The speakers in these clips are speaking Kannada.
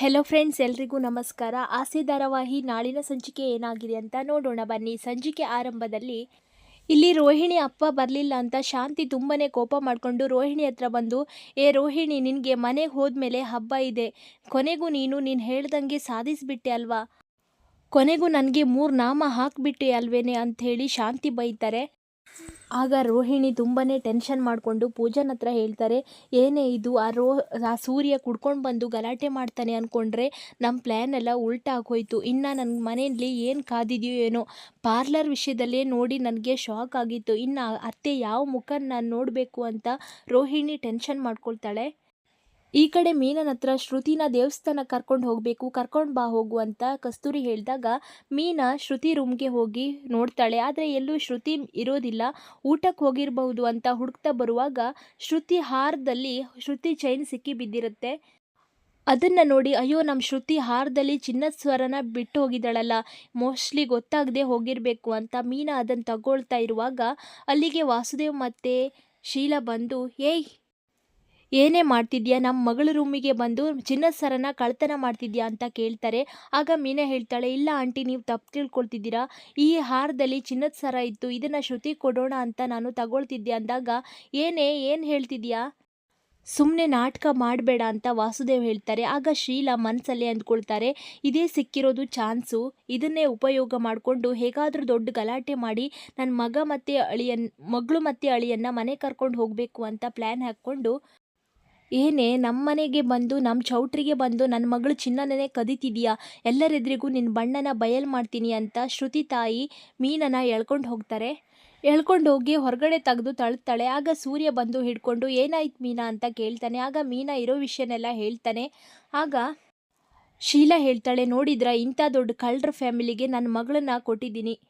ಹೆಲೋ ಫ್ರೆಂಡ್ಸ್ ಎಲ್ರಿಗೂ ನಮಸ್ಕಾರ. ಆಸೆ ಧಾರಾವಾಹಿ ನಾಳಿನ ಸಂಚಿಕೆ ಏನಾಗಿದೆ ಅಂತ ನೋಡೋಣ. ಬನ್ನಿ, ಸಂಚಿಕೆ ಆರಂಭದಲ್ಲಿ, ಇಲ್ಲಿ ರೋಹಿಣಿ ಅಪ್ಪ ಬರಲಿಲ್ಲ ಅಂತ ಶಾಂತಿ ತುಂಬನೇ ಕೋಪ ಮಾಡಿಕೊಂಡು ರೋಹಿಣಿ ಹತ್ರ ಬಂದು, ಏ ರೋಹಿಣಿ, ನಿನಗೆ ಮನೆಗೆ ಹೋದ್ಮೇಲೆ ಹಬ್ಬ ಇದೆ. ಕೊನೆಗೂ ನೀನು ನೀನು ಹೇಳ್ದಂಗೆ ಸಾಧಿಸಿಬಿಟ್ಟೆ ಅಲ್ವಾ? ಕೊನೆಗೂ ನನಗೆ ಮೂರು ನಾಮ ಹಾಕಿಬಿಟ್ಟೆ ಅಲ್ವೇನೆ? ಅಂಥೇಳಿ ಶಾಂತಿ ಬೈತಾರೆ. ಆಗ ರೋಹಿಣಿ ತುಂಬನೇ ಟೆನ್ಷನ್ ಮಾಡಿಕೊಂಡು ಪೂಜನ್ ಹತ್ರ ಹೇಳ್ತಾರೆ, ಏನೇ ಇದು, ಆ ರೋ, ಆ ಸೂರ್ಯ ಕುಡ್ಕೊಂಡು ಬಂದು ಗಲಾಟೆ ಮಾಡ್ತಾನೆ ಅಂದ್ಕೊಂಡ್ರೆ ನಮ್ಮ ಪ್ಲ್ಯಾನ್ ಎಲ್ಲ ಉಲ್ಟಾ ಆಗೋಯ್ತು. ಇನ್ನು ನನ್ನ ಮನೆಯಲ್ಲಿ ಏನು ಕಾದಿದೆಯೋ ಏನೋ ಪಾರ್ಲರ್ ವಿಷಯದಲ್ಲೇ ನೋಡಿ ನನಗೆ ಶಾಕ್ ಆಗಿತ್ತು. ಇನ್ನು ಅತ್ತೆ ಯಾವ ಮುಖ ನಾನು ನೋಡಬೇಕು ಅಂತ ರೋಹಿಣಿ ಟೆನ್ಷನ್ ಮಾಡ್ಕೊಳ್ತಾಳೆ. ಈ ಕಡೆ ಮೀನನ ಹತ್ರ ಶ್ರುತಿನ ದೇವಸ್ಥಾನ ಕರ್ಕೊಂಡು ಹೋಗಬೇಕು, ಕರ್ಕೊಂಡು ಬಾ ಹೋಗು ಅಂತ ಕಸ್ತೂರಿ ಹೇಳಿದಾಗ ಮೀನಾ ಶ್ರುತಿ ರೂಮ್ಗೆ ಹೋಗಿ ನೋಡ್ತಾಳೆ. ಆದರೆ ಎಲ್ಲೂ ಶ್ರುತಿ ಇರೋದಿಲ್ಲ. ಊಟಕ್ಕೆ ಹೋಗಿರಬಹುದು ಅಂತ ಹುಡುಕ್ತಾ ಬರುವಾಗ ಶ್ರುತಿ ಹಾರದಲ್ಲಿ ಶ್ರುತಿ ಚೈನ್ ಸಿಕ್ಕಿ ಬಿದ್ದಿರುತ್ತೆ. ಅದನ್ನು ನೋಡಿ, ಅಯ್ಯೋ ನಮ್ಮ ಶ್ರುತಿ ಹಾರದಲ್ಲಿ ಚಿನ್ನದ ಸ್ವರನ ಬಿಟ್ಟು ಹೋಗಿದ್ದಾಳಲ್ಲ. ಮೋಸ್ಟ್ಲಿ ಗೊತ್ತಾಗದೆ ಹೋಗಿರಬೇಕು ಅಂತ ಮೀನಾ ಅದನ್ನು ತಗೊಳ್ತಾ ಇರುವಾಗ ಅಲ್ಲಿಗೆ ವಾಸುದೇವ್ ಮತ್ತು ಶೀಲಾ ಬಂದು, ಏಯ್ ಏನೇ ಮಾಡ್ತಿದ್ಯಾ? ನಮ್ಮ ಮಗಳ ರೂಮಿಗೆ ಬಂದು ಚಿನ್ನದ ಸರನ ಕಳ್ತನ ಮಾಡ್ತಿದ್ಯಾ ಅಂತ ಕೇಳ್ತಾರೆ. ಆಗ ಮೀನಾ ಹೇಳ್ತಾಳೆ, ಇಲ್ಲ ಆಂಟಿ, ನೀವು ತಪ್ಪು ತಿಳ್ಕೊಳ್ತಿದ್ದೀರಾ? ಈ ಹಾರದಲ್ಲಿ ಚಿನ್ನದ ಸರ ಇತ್ತು, ಇದನ್ನು ಶ್ರುತಿ ಕೊಡೋಣ ಅಂತ ನಾನು ತಗೊಳ್ತಿದ್ದೆ ಅಂದಾಗ ಏನೇ, ಏನು ಹೇಳ್ತಿದ್ಯಾ? ಸುಮ್ಮನೆ ನಾಟಕ ಮಾಡಬೇಡ ಅಂತ ವಾಸುದೇವ್ ಹೇಳ್ತಾರೆ. ಆಗ ಶೀಲಾ ಮನಸ್ಸಲ್ಲೇ ಅಂದ್ಕೊಳ್ತಾರೆ, ಇದೇ ಸಿಕ್ಕಿರೋದು ಚಾನ್ಸು, ಇದನ್ನೇ ಉಪಯೋಗ ಮಾಡಿಕೊಂಡು ಹೇಗಾದರೂ ದೊಡ್ಡ ಗಲಾಟೆ ಮಾಡಿ ನನ್ನ ಮಗ ಮತ್ತು ಅಳಿಯನ್, ಮಗಳು ಮತ್ತು ಅಳಿಯನ್ನು ಮನೆ ಕರ್ಕೊಂಡು ಹೋಗಬೇಕು ಅಂತ ಪ್ಲ್ಯಾನ್ ಹಾಕ್ಕೊಂಡು ಏನೇ ನಮ್ಮ ಮನೆಗೆ ಬಂದು ನಮ್ಮ ಚೌಟ್ರಿಗೆ ಬಂದು ನನ್ನ ಮಗಳು ಚಿನ್ನನೇ ಕದೀತಿದೀಯಾ? ಎಲ್ಲರೆದುರಿಗೂ ನಿನ್ನ ಬಣ್ಣನ ಬಯಲು ಮಾಡ್ತೀನಿ ಅಂತ ಶ್ರುತಿ ತಾಯಿ ಮೀನನ್ನ ಎಳ್ಕೊಂಡು ಹೋಗ್ತಾರೆ. ಎಳ್ಕೊಂಡು ಹೋಗಿ ಹೊರಗಡೆ ತೆಗೆದು ತಳ್ತಾಳೆ. ಆಗ ಸೂರ್ಯ ಬಂದು ಹಿಡ್ಕೊಂಡು, ಏನಾಯ್ತು ಮೀನಾ? ಅಂತ ಕೇಳ್ತಾನೆ. ಆಗ ಮೀನಾ ಇರೋ ವಿಷಯನೆಲ್ಲ ಹೇಳ್ತಾನೆ. ಆಗ ಶೀಲಾ ಹೇಳ್ತಾಳೆ, ನೋಡಿದ್ರ, ಇಂಥ ದೊಡ್ಡ ಕಳ್ಳರ ಫ್ಯಾಮಿಲಿಗೆ ನನ್ನ ಮಗಳನ್ನ ಕೊಟ್ಟಿದ್ದೀನಿ.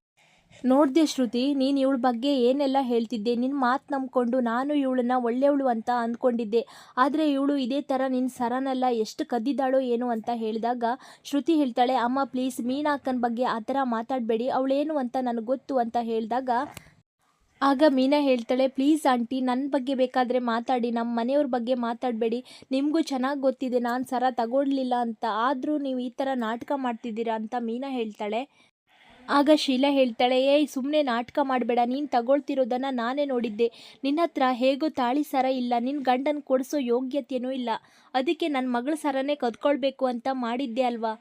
ನೋಡ್ದೆ ಶ್ರುತಿ, ನೀನು ಇವಳ ಬಗ್ಗೆ ಏನೆಲ್ಲ ಹೇಳ್ತಿದ್ದೆ? ನಿನ್ನ ಮಾತು ನಂಬ್ಕೊಂಡು ನಾನು ಇವಳನ್ನ ಒಳ್ಳೆಯವಳು ಅಂತ ಅಂದ್ಕೊಂಡಿದ್ದೆ. ಆದರೆ ಇವಳು ಇದೇ ಥರ ನಿನ್ನ ಸರನೆಲ್ಲ, ಎಷ್ಟು ಕದ್ದಿದ್ದಾಳೋ ಏನು ಅಂತ ಹೇಳಿದಾಗ ಶ್ರುತಿ ಹೇಳ್ತಾಳೆ, ಅಮ್ಮ, ಪ್ಲೀಸ್ ಮೀನಾಕ್ಕನ ಬಗ್ಗೆ ಆ ಥರ ಮಾತಾಡಬೇಡಿ, ಅವಳೇನು ಅಂತ ನನಗೆ ಗೊತ್ತು ಅಂತ ಹೇಳಿದಾಗ ಆಗ ಮೀನಾ ಹೇಳ್ತಾಳೆ, ಪ್ಲೀಸ್ ಆಂಟಿ ನನ್ನ ಬಗ್ಗೆ ಬೇಕಾದರೆ ಮಾತಾಡಿ ನಮ್ಮ ಮನೆಯವ್ರ ಬಗ್ಗೆ ಮಾತಾಡಬೇಡಿ. ನಿಮಗೂ ಚೆನ್ನಾಗಿ ಗೊತ್ತಿದೆ, ನಾನು ಸರ ತಗೊಳ್ಲಿಲ್ಲ ಅಂತ. ಆದರೂ ನೀವು ಈ ಥರ ನಾಟಕ ಮಾಡ್ತಿದ್ದೀರಾ ಅಂತ ಮೀನಾ ಹೇಳ್ತಾಳೆ. ಆಗ ಶೀಲಾ ಹೇಳ್ತಾಳೆ, ಏಯ್ ಸುಮ್ಮನೆ ನಾಟಕ ಮಾಡಬೇಡ, ನೀನು ತಗೊಳ್ತಿರೋದನ್ನು ನಾನೇ ನೋಡಿದ್ದೆ. ನಿನ್ನ ಹತ್ರ ಹೇಗೋ ತಾಳಿ ಸರ ಇಲ್ಲ ನಿನ್ನ ಗಂಡನ ಕೊಡಿಸೋ ಯೋಗ್ಯತೆಯೂ ಇಲ್ಲ. ಅದಕ್ಕೆ ನನ್ನ ಮಗಳ ಸರನೇ ಕದ್ಕೊಳ್ಬೇಕು ಅಂತ ಮಾಡಿದ್ದೆ ಅಲ್ವಾ?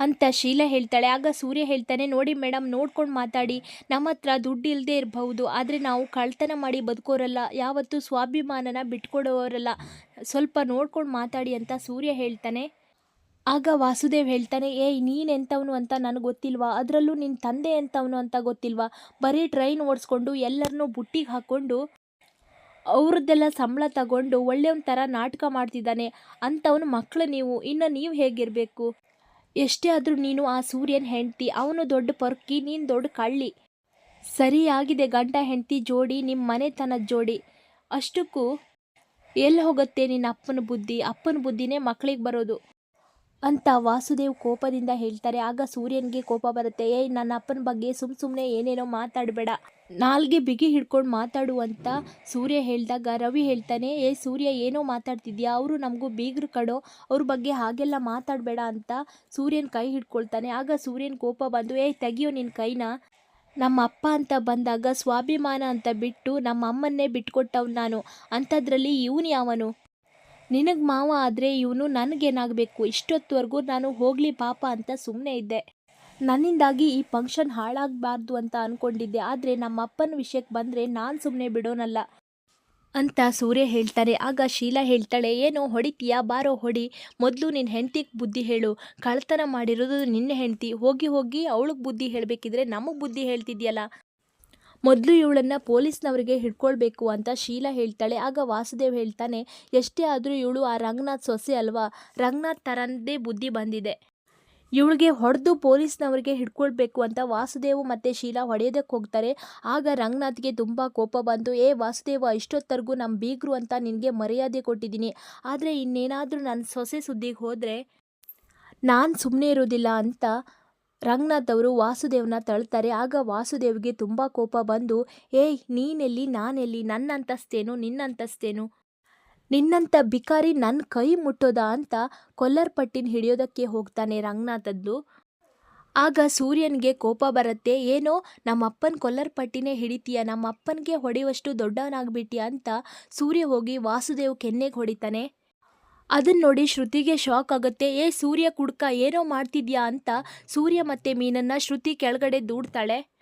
ಅಂತ ಶೀಲಾ ಹೇಳ್ತಾಳೆ. ಆಗ ಸೂರ್ಯ ಹೇಳ್ತಾನೆ, ನೋಡಿ ಮೇಡಮ್ ನೋಡ್ಕೊಂಡು ಮಾತಾಡಿ. ನಮ್ಮ ಹತ್ರ ದುಡ್ಡು ಇಲ್ಲದೆ ಇರಬಹುದು, ಆದರೆ ನಾವು ಕಳ್ತನ ಮಾಡಿ ಬದುಕೋರಲ್ಲ. ಯಾವತ್ತೂ ಸ್ವಾಭಿಮಾನನ ಬಿಟ್ಕೊಡೋರಲ್ಲ. ಸ್ವಲ್ಪ ನೋಡ್ಕೊಂಡು ಮಾತಾಡಿ, ಅಂತ ಸೂರ್ಯ ಹೇಳ್ತಾನೆ. ಆಗ ವಾಸುದೇವ್ ಹೇಳ್ತಾನೆ, ಏಯ್, ನೀನು ಎಂಥವನು ಅಂತ ನನಗೆ ಗೊತ್ತಿಲ್ವಾ? ಅದರಲ್ಲೂ ನಿನ್ನ ತಂದೆ ಎಂಥವನು ಅಂತ ಗೊತ್ತಿಲ್ವಾ? ಬರೀ ಟ್ರೈನ್ ಓಡಿಸ್ಕೊಂಡು ಎಲ್ಲರನ್ನೂ ಬುಟ್ಟಿಗೆ ಹಾಕ್ಕೊಂಡು ಅವ್ರದ್ದೆಲ್ಲ ಸಂಬಳ ತಗೊಂಡು ಒಳ್ಳೆಯವನ ಥರ ನಾಟಕ ಮಾಡ್ತಿದ್ದಾನೆ. ಅಂಥವನು ಮಕ್ಕಳು ನೀವು, ಇನ್ನು ನೀವು ಹೇಗಿರಬೇಕು? ಎಷ್ಟೇ ಆದರೂ ನೀನು ಆ ಸೂರ್ಯನ ಹೆಂಡ್ತಿ, ಅವನು ದೊಡ್ಡ ಪೊರ್ಕಿ, ನೀನು ದೊಡ್ಡ ಕಳ್ಳಿ. ಸರಿಯಾಗಿದೆ ಗಂಡ ಹೆಂಡ್ತಿ ಜೋಡಿ ನಿಮ್ಮ ಮನೆತನದ ಜೋಡಿ. ಅಷ್ಟಕ್ಕೂ ಎಲ್ಲಿ ಹೋಗುತ್ತೆ ನಿನ್ನ ಅಪ್ಪನ ಬುದ್ಧಿ? ಅಪ್ಪನ ಬುದ್ಧಿನೇ ಮಕ್ಕಳಿಗೆ ಬರೋದು. ಅಂತ ವಾಸುದೇವ್ ಕೋಪದಿಂದ ಹೇಳ್ತಾರೆ. ಆಗ ಸೂರ್ಯನಿಗೆ ಕೋಪ ಬರುತ್ತೆ. ಏ, ನನ್ನ ಅಪ್ಪನ ಬಗ್ಗೆ ಸುಮ್ಮ ಸುಮ್ಮನೆ ಏನೇನೋ ಮಾತಾಡಬೇಡ. ನಾಲ್ಗೆ ಬಿಗಿ ಹಿಡ್ಕೊಂಡು ಮಾತಾಡು ಅಂತ ಸೂರ್ಯ ಹೇಳಿದಾಗ ರವಿ ಹೇಳ್ತಾನೆ, ಏ, ಸೂರ್ಯ, ಏನೋ ಮಾತಾಡ್ತಿದ್ಯಾ? ಅವರು ನಮಗೂ ಬೀಗರು ಕಡೋ ಅವ್ರ ಬಗ್ಗೆ ಹಾಗೆಲ್ಲ ಮಾತಾಡಬೇಡ ಅಂತ ಸೂರ್ಯನ ಕೈ ಹಿಡ್ಕೊಳ್ತಾನೆ. ಆಗ ಸೂರ್ಯನ ಕೋಪ ಬಂದು, ಏ, ತೆಗಿಯೋ ನಿನ್ನ ಕೈನ. ನಮ್ಮ ಅಪ್ಪ ಅಂತ ಬಂದಾಗ ಸ್ವಾಭಿಮಾನ ಅಂತ ಬಿಟ್ಟು ನಮ್ಮ ಅಮ್ಮನ್ನೇ ಬಿಟ್ಕೊಟ್ಟವ್ ನಾನು. ಅಂಥದ್ರಲ್ಲಿ ಇವನು ಯಾವನು? ನಿನಗೆ ಮಾವ ಆದರೆ ಇವನು ನನಗೇನಾಗಬೇಕು? ಇಷ್ಟೊತ್ತವರೆಗೂ ನಾನು ಹೋಗಲಿ ಪಾಪ ಅಂತ ಸುಮ್ಮನೆ ಇದ್ದೆ. ನನ್ನಿಂದಾಗಿ ಈ ಫಂಕ್ಷನ್ ಹಾಳಾಗಬಾರ್ದು ಅಂತ ಅಂದ್ಕೊಂಡಿದ್ದೆ ಆದರೆ ನಮ್ಮ ಅಪ್ಪನ ವಿಷಯಕ್ಕೆ ಬಂದರೆ ನಾನು ಸುಮ್ಮನೆ ಬಿಡೋನಲ್ಲ ಅಂತ ಸೂರ್ಯ ಹೇಳ್ತಾರೆ ಆಗ ಶೀಲಾ ಹೇಳ್ತಾಳೆ, ಏನೋ ಹೊಡಿತೀಯಾ? ಬಾರೋ, ಹೊಡಿ. ಮೊದಲು ನಿನ್ನ ಹೆಂಡತಿಗೆ ಬುದ್ಧಿ ಹೇಳು. ಕಳ್ತನ ಮಾಡಿರೋದು ನಿನ್ನ ಹೆಂಡತಿ. ಹೋಗಿ ಹೋಗಿ ಅವಳಿಗೆ ಬುದ್ಧಿ ಹೇಳಬೇಕಿದ್ರೆ ನಮಗೆ ಬುದ್ಧಿ ಹೇಳ್ತಿದ್ಯಲ್ಲ? ಮೊದಲು ಇವಳನ್ನು ಪೊಲೀಸ್ನವರಿಗೆ ಹಿಡ್ಕೊಳ್ಬೇಕು ಅಂತ ಶೀಲಾ ಹೇಳ್ತಾಳೆ. ಆಗ ವಾಸುದೇವ್ ಹೇಳ್ತಾನೆ, ಎಷ್ಟೇ ಆದರೂ ಇವಳು ಆ ರಂಗನಾಥ್ ಸೊಸೆ ಅಲ್ವಾ? ರಂಗನಾಥ್ ಥರದೇ ಬುದ್ಧಿ ಬಂದಿದೆ. ಇವಳಿಗೆ ಹೊಡೆದು ಪೊಲೀಸ್ನವರಿಗೆ ಹಿಡ್ಕೊಳ್ಬೇಕು ಅಂತ ವಾಸುದೇವ್ ಮತ್ತು ಶೀಲಾ ಹೊಡೆಯೋದಕ್ಕೆ ಹೋಗ್ತಾರೆ. ಆಗ ರಂಗನಾಥ್ಗೆ ತುಂಬ ಕೋಪ ಬಂತು ಏ ವಾಸುದೇವ, ಇಷ್ಟೊತ್ತರೆಗೂ ನಮ್ಮ ಬೀಗರು ಅಂತ ನಿನಗೆ ಮರ್ಯಾದೆ ಕೊಟ್ಟಿದ್ದೀನಿ. ಆದರೆ ಇನ್ನೇನಾದರೂ ನನ್ನ ಸೊಸೆ ಸುದ್ದಿಗೆ ಹೋದರೆ ನಾನು ಸುಮ್ಮನೆ ಇರೋದಿಲ್ಲ ಅಂತ ರಂಗನಾಥ್ ಅವರು ವಾಸುದೇವ್ನ ತಳ್ತಾರೆ. ಆಗ ವಾಸುದೇವ್ಗೆ ತುಂಬ ಕೋಪ ಬಂದು, ಏಯ್, ನೀನೆಲ್ಲಿ, ನಾನೆಲ್ಲಿ, ನನ್ನಂತಸ್ತೇನು, ನಿನ್ನಂತಸ್ತೇನು? ನಿನ್ನಂತ ಬಿಕಾರಿ ನನ್ನ ಕೈ ಮುಟ್ಟೋದ ಅಂತ ಕೊಲ್ಲರ್ ಪಟ್ಟಿನ ಹಿಡಿಯೋದಕ್ಕೆ ಹೋಗ್ತಾನೆ ರಂಗನಾಥದ್ದು. ಆಗ ಸೂರ್ಯನಿಗೆ ಕೋಪ ಬರುತ್ತೆ. ಏನೋ, ನಮ್ಮಪ್ಪನ ಕೊಲ್ಲರ್ ಪಟ್ಟಿನೇ ಹಿಡಿತೀಯ? ನಮ್ಮಪ್ಪನಿಗೆ ಹೊಡೆಯುವಷ್ಟು ದೊಡ್ಡವನಾಗ್ಬಿಟ್ಟಿಯ ಅಂತ ಸೂರ್ಯ ಹೋಗಿ ವಾಸುದೇವ್ ಕೆನ್ನೆಗೆ ಹೊಡಿತಾನೆ. ಅದನ್ನ ನೋಡಿ ಶ್ರುತಿಗೆ ಶಾಕ್ ಆಗುತ್ತೆ. ಏ, ಸೂರ್ಯ ಕುಡ್ಕ, ಏನೋ ಮಾಡ್ತಿದ್ಯಾ? ಅಂತ ಸೂರ್ಯ ಮತ್ತೆ ಮೀನನ್ನ ಶ್ರುತಿ ಕೆಳಗಡೆ ದೂಡ್ತಾಳೆ.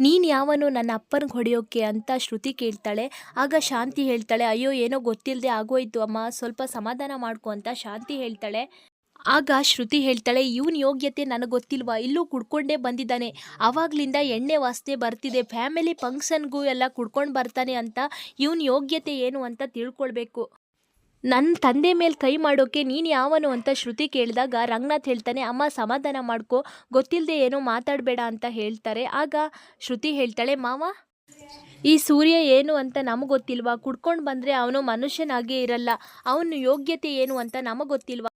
ನೀನು ಯಾವನು ನನ್ನ ಅಪ್ಪನಿಗೆ ಹೊಡೆಯೋಕೆ? ಅಂತ ಶ್ರುತಿ ಕೇಳ್ತಾಳೆ. ಆಗ ಶಾಂತಿ ಹೇಳ್ತಾಳೆ, ಅಯ್ಯೋ, ಏನೋ ಗೊತ್ತಿಲ್ಲದೆ ಆಗೋಯ್ತು ಅಮ್ಮ, ಸ್ವಲ್ಪ ಸಮಾಧಾನ ಮಾಡ್ಕೊ ಅಂತ ಶಾಂತಿ ಹೇಳ್ತಾಳೆ. ಆಗ ಶ್ರುತಿ ಹೇಳ್ತಾಳೆ, ಇವನ್ ಯೋಗ್ಯತೆ ನನಗೆ ಗೊತ್ತಿಲ್ವಾ? ಇಲ್ಲೂ ಕುಡ್ಕೊಂಡೇ ಬಂದಿದ್ದಾನೆ. ಆವಾಗಲಿಂದ ಎಣ್ಣೆ ವಾಸನೆ ಬರ್ತಿದೆ. ಫ್ಯಾಮಿಲಿ ಫಂಕ್ಷನ್ಗೂ ಎಲ್ಲ ಕುಡ್ಕೊಂಡು ಬರ್ತಾನೆ ಅಂತ ಇವನ್ ಯೋಗ್ಯತೆ ಏನು ಅಂತ ತಿಳ್ಕೊಳ್ಬೇಕು. ನನ್ನ ತಂದೆ ಮೇಲೆ ಕೈ ಮಾಡೋಕ್ಕೆ ನೀನು ಯಾವನು ಅಂತ ಶ್ರುತಿ ಕೇಳಿದಾಗ ರಂಗನಾಥ್ ಹೇಳ್ತಾನೆ, ಅಮ್ಮ, ಸಮಾಧಾನ ಮಾಡ್ಕೋ ಗೊತ್ತಿಲ್ಲದೆ ಏನೋ ಮಾತಾಡಬೇಡ ಅಂತ ಹೇಳ್ತಾರೆ. ಆಗ ಶ್ರುತಿ ಹೇಳ್ತಾಳೆ, ಮಾವ, ಈ ಸೂರ್ಯ ಏನು ಅಂತ ನಮಗೆ ಗೊತ್ತಿಲ್ವಾ? ಕುಡ್ಕೊಂಡು ಬಂದರೆ ಅವನು ಮನುಷ್ಯನಾಗೇ ಇರಲ್ಲ, ಅವನ ಯೋಗ್ಯತೆ ಏನು ಅಂತ ನಮಗೆ ಗೊತ್ತಿಲ್ವಾ?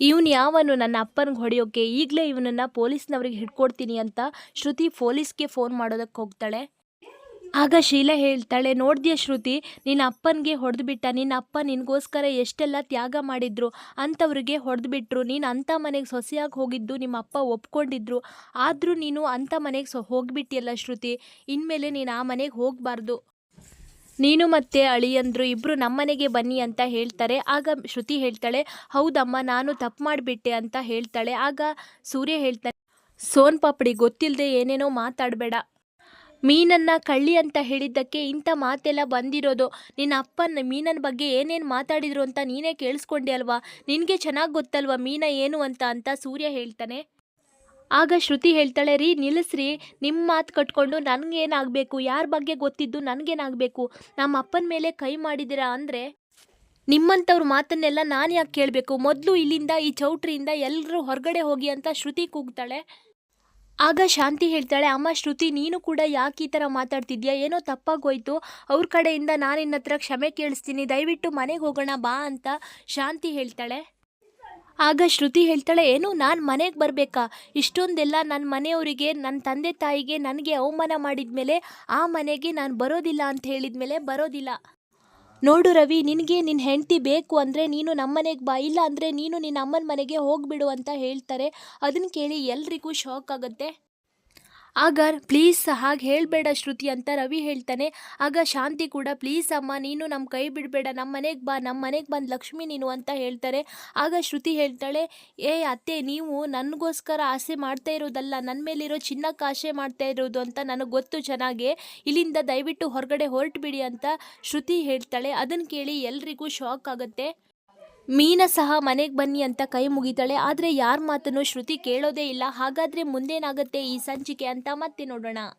ಇವನು ಯಾವನು ನನ್ನ ಅಪ್ಪನಿಗೆ ಹೊಡೆಯೋಕ್ಕೆ ಈಗಲೇ ಇವನನ್ನು ಪೊಲೀಸ್ನವ್ರಿಗೆ ಹಿಡ್ಕೊಡ್ತೀನಿ ಅಂತ ಶ್ರುತಿ ಪೊಲೀಸ್ಗೆ ಫೋನ್ ಮಾಡೋದಕ್ಕೆ ಹೋಗ್ತಾಳೆ. ಆಗ ಶೀಲ ಹೇಳ್ತಾಳೆ, ನೋಡಿದ್ಯ ಶ್ರುತಿ, ನಿನ್ನ ಅಪ್ಪನಿಗೆ ಹೊಡೆದುಬಿಟ್ಟ, ನಿನ್ನ ಅಪ್ಪ ನಿನಗೋಸ್ಕರ ಎಷ್ಟೆಲ್ಲ ತ್ಯಾಗ ಮಾಡಿದ್ರು, ಅಂಥವ್ರಿಗೆ ಹೊಡೆದುಬಿಟ್ರು, ನೀನು ಅಂಥ ಮನೆಗೆ ಸೊಸೆಯಾಗಿ ಹೋಗಿದ್ದು ನಿಮ್ಮ ಅಪ್ಪ ಒಪ್ಕೊಂಡಿದ್ರು, ಆದರೂ ನೀನು ಅಂಥ ಮನೆಗೆ ಸೊ ಹೋಗಿಬಿಟ್ಟಿಯಲ್ಲ ಶ್ರುತಿ, ಇನ್ಮೇಲೆ ನೀನು ಆ ಮನೆಗೆ ಹೋಗಬಾರ್ದು. ನೀನು ಮತ್ತೆ ಅಳಿಯಂದ್ರು ಇಬ್ಬರು ನಮ್ಮನೆಗೆ ಬನ್ನಿ ಅಂತ ಹೇಳ್ತಾರೆ, ಆಗ ಶ್ರುತಿ ಹೇಳ್ತಾಳೆ, ಹೌದಮ್ಮ, ನಾನು ತಪ್ಪು ಮಾಡಿಬಿಟ್ಟೆ ಅಂತ ಹೇಳ್ತಾಳೆ, ಆಗ ಸೂರ್ಯ ಹೇಳ್ತಾನೆ ಸೋನ್ ಪಾಪಡಿ ಗೊತ್ತಿಲ್ಲದೆ ಏನೇನೋ ಮಾತಾಡಬೇಡ. ಮೀನನ್ನ ಕಳ್ಳಿ ಅಂತ ಹೇಳಿದ್ದಕ್ಕೆ ಇಂಥ ಮಾತೆಲ್ಲ ಬಂದಿರೋದು. ನಿನ್ನ ಅಪ್ಪನ, ಮೀನನ ಬಗ್ಗೆ ಏನೇನು ಮಾತಾಡಿದ್ರು ಅಂತ ನೀನೇ ಕೇಳಿಸ್ಕೊಂಡೆ ಅಲ್ವಾ? ನಿನಗೆ ಚೆನ್ನಾಗಿ ಗೊತ್ತಲ್ವಾ ಮೀನ ಏನು ಅಂತ ಅಂತ ಸೂರ್ಯ ಹೇಳ್ತಾನೆ. ಆಗ ಶ್ರುತಿ ಹೇಳ್ತಾಳೆ, ರೀ, ನಿಲ್ಲಿಸ್ರಿ. ನಿಮ್ಮ ಮಾತು ಕಟ್ಕೊಂಡು ನನಗೇನಾಗಬೇಕು? ಯಾರ ಬಗ್ಗೆ ಗೊತ್ತಿದ್ದು ನನಗೇನಾಗಬೇಕು? ನಮ್ಮ ಅಪ್ಪನ ಮೇಲೆ ಕೈ ಮಾಡಿದ್ದೀರಾ ಅಂದರೆ? ನಿಮ್ಮಂಥವ್ರ ಮಾತನ್ನೆಲ್ಲ ನಾನು ಯಾಕೆ ಕೇಳಬೇಕು? ಮೊದಲು ಇಲ್ಲಿಂದ, ಈ ಚೌಟ್ರಿಯಿಂದ ಎಲ್ಲರೂ ಹೊರಗಡೆ ಹೋಗಿ ಅಂತ ಶ್ರುತಿ ಕೂಗ್ತಾಳೆ. ಆಗ ಶಾಂತಿ ಹೇಳ್ತಾಳೆ, ಅಮ್ಮ, ಶ್ರುತಿ, ನೀನು ಕೂಡ ಯಾಕೆ ಈ ಥರ ಮಾತಾಡ್ತಿದ್ಯಾ? ಏನೋ ತಪ್ಪಾಗೋಯ್ತು. ಅವ್ರ ಕಡೆಯಿಂದ ನಾನು ನಿನ್ನ ಹತ್ರ ಕ್ಷಮೆ ಕೇಳಿಸ್ತೀನಿ. ದಯವಿಟ್ಟು ಮನೆಗೆ ಹೋಗೋಣ, ಬಾ ಅಂತ ಶಾಂತಿ ಹೇಳ್ತಾಳೆ. ಆಗ ಶ್ರುತಿ ಹೇಳ್ತಾಳೆ, ಏನು, ನಾನು ಮನೆಗೆ ಬರಬೇಕಾ? ಇಷ್ಟೊಂದೆಲ್ಲ ನನ್ನ ಮನೆಯವರಿಗೆ ನನ್ನ ತಂದೆ ತಾಯಿಗೆ ನನಗೆ ಅವಮಾನ ಮಾಡಿದ ಮೇಲೆ ಆ ಮನೆಗೆ ನಾನು ಬರೋದಿಲ್ಲ ಅಂತ ಹೇಳಿದ ಮೇಲೆ ಬರೋದಿಲ್ಲ. ನೋಡು ರವಿ, ನಿನಗೆ ನಿನ್ನ ಹೆಂಡತಿ ಬೇಕು ಅಂದರೆ ನೀನು ನಮ್ಮನೆಗೆ ಬಾ, ಇಲ್ಲ ಅಂದರೆ ನೀನು ನಿನ್ನ ಅಮ್ಮನ ಮನೆಗೆ ಹೋಗಿಬಿಡು ಅಂತ ಹೇಳ್ತಾರೆ. ಅದನ್ನು ಕೇಳಿ ಎಲ್ರಿಗೂ ಶಾಕ್ ಆಗುತ್ತೆ. ಆಗ ಪ್ಲೀಸ್ ಹಾಗೆ ಹೇಳಬೇಡ ಶ್ರುತಿ ಅಂತ ರವಿ ಹೇಳ್ತಾನೆ. ಆಗ ಶಾಂತಿ ಕೂಡ ಪ್ಲೀಸ್ ಅಮ್ಮ, ನೀನು ನಮ್ಮ ಕೈ ಬಿಡಬೇಡ ನಮ್ಮ ಮನೆಗೆ ಬಾ ನಮ್ಮ ಮನೆಗೆ ಬಂದು ಲಕ್ಷ್ಮಿ ನೀನು ಅಂತ ಹೇಳ್ತಾರೆ. ಆಗ ಶ್ರುತಿ ಹೇಳ್ತಾಳೆ, ಏ ಅತ್ತೆ, ನೀವು ನನಗೋಸ್ಕರ ಆಸೆ ಮಾಡ್ತಾ ಇರೋದಲ್ಲ ನನ್ನ ಮೇಲಿರೋ ಚಿನ್ನಕ್ಕೆ ಆಸೆ ಮಾಡ್ತಾ ಇರೋದು ಅಂತ ನನಗೆ ಗೊತ್ತು ಚೆನ್ನಾಗೆ. ಇಲ್ಲಿಂದ ದಯವಿಟ್ಟು ಹೊರಗಡೆ ಹೊರಟುಬಿಡಿ ಅಂತ ಶ್ರುತಿ ಹೇಳ್ತಾಳೆ. ಅದನ್ನು ಕೇಳಿ ಎಲ್ರಿಗೂ ಶಾಕ್ ಆಗುತ್ತೆ. ಮೀನ ಸಹ ಮನೆಗೆ ಬನ್ನಿ ಅಂತ ಕೈ ಮುಗಿತಾಳೆ. ಆದರೆ ಯಾರ ಮಾತನ್ನು ಶ್ರುತಿ ಕೇಳೋದೇ ಇಲ್ಲ. ಹಾಗಾದರೆ ಮುಂದೇನಾಗತ್ತೆ ಈ ಸಂಚಿಕೆ ಅಂತ ಮತ್ತೆ ನೋಡೋಣ.